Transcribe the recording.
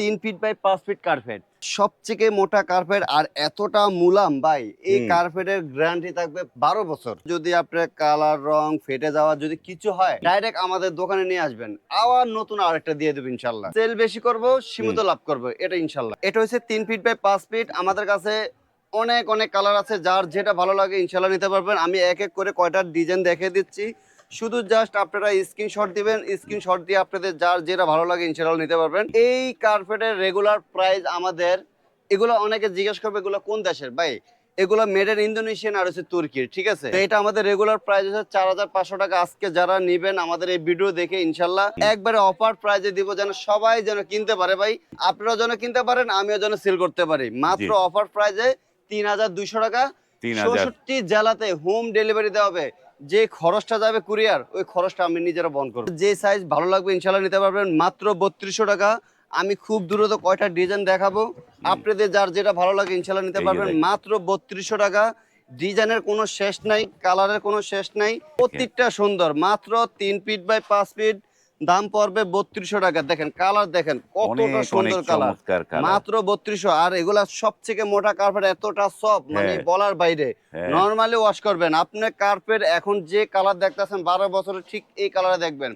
তিন feet by পাঁচ feet carpet সবথেকে মোটা কার্পেট আর এতটা মুলাম ভাই এই। কার্পেটের গ্যারান্টি থাকবে বারো বছর। যদি আপনার কালার রং ফেটে যাওয়া যদি কিছু হয় ডাইরেক্ট আমাদের দোকানে নিয়ে আসবেন। আবার নতুন আরেকটা দিয়ে দেবো ইনশাল্লাহ। সেল বেশি করব সীমিত লাভ করব এটা ইনশাল্লাহ। এটা হচ্ছে তিন ফিট বাই পাঁচ ফিট আমাদের কাছে অনেক অনেক কালার আছে যার যেটা ভালো লাগে ইনশাল্লাহ নিতে পারবেন। আমি এক এক করে কয়টা ডিজাইন দেখে দিচ্ছি। শুধু জাস্ট আপনারা স্ক্রিনশট দিবেন স্ক্রিনশট দিয়ে আপনাদের যার যেটা ভালো লাগে ইনশাল্লাহ নিতে পারবেন। এই কার্পেটের রেগুলার প্রাইস আমাদের এগুলো অনেকে জিজ্ঞেস করবে এগুলো কোন দেশের? ভাই এগুলো মেড ইন ইন্দোনেশিয়ান আর হচ্ছে তুর্কির ঠিক আছে? এটা আমাদের রেগুলার প্রাইস হচ্ছে চার হাজার পাঁচশো টাকা। আজকে যারা নিবেন আমাদের এই ভিডিও দেখে ইনশাল্লাহ একবারে অফার প্রাইজে দিব যেন সবাই যেন কিনতে পারে। ভাই আপনারাও যেন কিনতে পারেন আমিও যেন সেল করতে পারি। মাত্র অফার প্রাইজে তিন হাজার দুইশো টাকা। চৌষট্টি জেলাতে হোম ডেলিভারি দেওয়া হবে। যে খরচটা যাবে কুরিয়ার ওই খরচটা আমি নিজেরা বহন করব। যে সাইজ ভালো লাগবে ইনশাল্লাহ নিতে পারবেন মাত্র বত্রিশশো টাকা। আমি খুব দ্রুত কয়টা ডিজাইন দেখাবো। আপনাদের যার যেটা ভালো লাগে ইনশাল্লাহ নিতে পারবেন মাত্র বত্রিশশো টাকা। ডিজাইনের কোনো শেষ নাই কালারের কোনো শেষ নাই। প্রত্যেকটা সুন্দর মাত্র তিন ফিট বাই পাঁচ ফিট দাম পড়বে বত্রিশশো টাকা। দেখেন কালার দেখেন কতটা সুন্দর কালার মাত্র বত্রিশশো। আর এগুলা সব থেকে মোটা কার্পেট এতটা সব মানে হ্যাঁ। বলার বাইরে। হ্যাঁ। নর্মালি ওয়াশ করবেন। আপনি কার্পেট এখন যে কালার দেখতেছেন বারো বছরের ঠিক এই কালারে দেখবেন।